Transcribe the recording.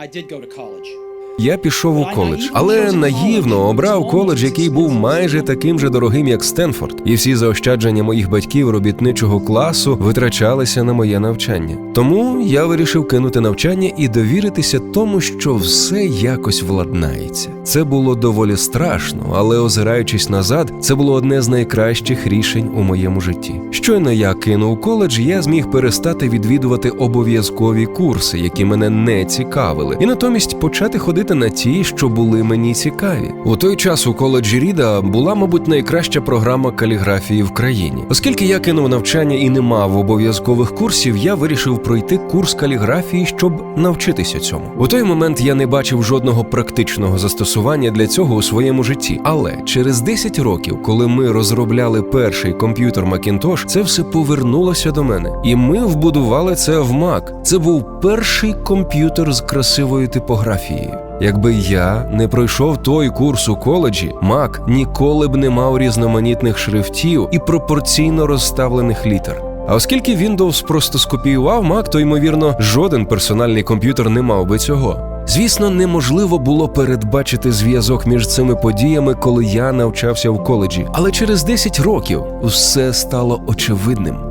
I did go to college. Я пішов у коледж, але наївно обрав коледж, який був майже таким же дорогим, як Стенфорд, і всі заощадження моїх батьків робітничого класу витрачалися на моє навчання. Тому я вирішив кинути навчання і довіритися тому, що все якось владнається. Це було доволі страшно, але озираючись назад, це було одне з найкращих рішень у моєму житті. Щойно я кинув коледж, я зміг перестати відвідувати обов'язкові курси, які мене не цікавили, і натомість почати ходити на ті, що були мені цікаві. У той час у коледжі Ріда була, мабуть, найкраща програма каліграфії в країні. Оскільки я кинув навчання і не мав обов'язкових курсів, я вирішив пройти курс каліграфії, щоб навчитися цьому. У той момент я не бачив жодного практичного застосування для цього у своєму житті. Але через 10 років, коли ми розробляли перший комп'ютер Macintosh, це все повернулося до мене, і ми вбудували це в Mac. Це був перший комп'ютер з красивою типографією. Якби я не пройшов той курс у коледжі, Mac ніколи б не мав різноманітних шрифтів і пропорційно розставлених літер. А оскільки Windows просто скопіював Mac, то ймовірно жоден персональний комп'ютер не мав би цього. Звісно, неможливо було передбачити зв'язок між цими подіями, коли я навчався в коледжі. Але через 10 років все стало очевидним.